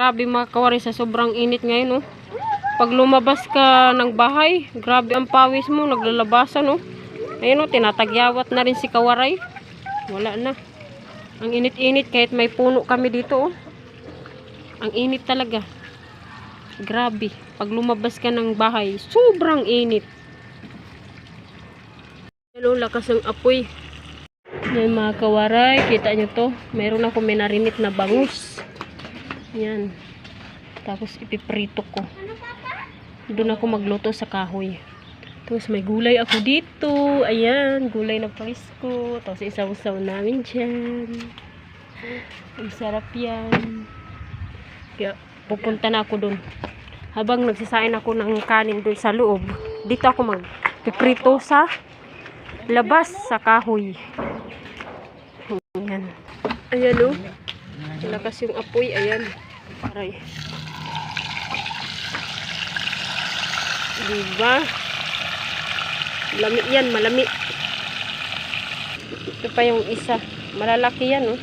Grabe mga kawari sa sobrang init ngayon, oh. Pag lumabas ka ng bahay, grabe ang pawis mo, naglalabasan, oh. Ayun, oh, tinatagyawat na rin si kawaray. Wala na. Ang init-init kahit may puno kami dito, oh. Ang init talaga. Grabe. Pag lumabas ka ng bahay, sobrang init. Hello, lakas ng apoy. Yan mga kawaray, kita nyo to. Meron ako may narinit na bangus. Yan. Tapos ipiprito ko. Doon ako magluto sa kahoy. Tapos may gulay ako dito. Ayan, gulay na presko. Tapos isaw-saw namin dyan. Ang sarap yan. Kaya pupunta na ako doon. Habang nagsisain ako ng kanin doon sa loob, dito ako magpiprito sa labas sa kahoy. Ayan. Ayan o. Lakas yung apoy. Ayan. Aray. Diba? Lami yan. Malami. Ito pa yung isa. Malalaki yan oh.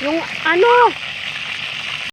Yung ano?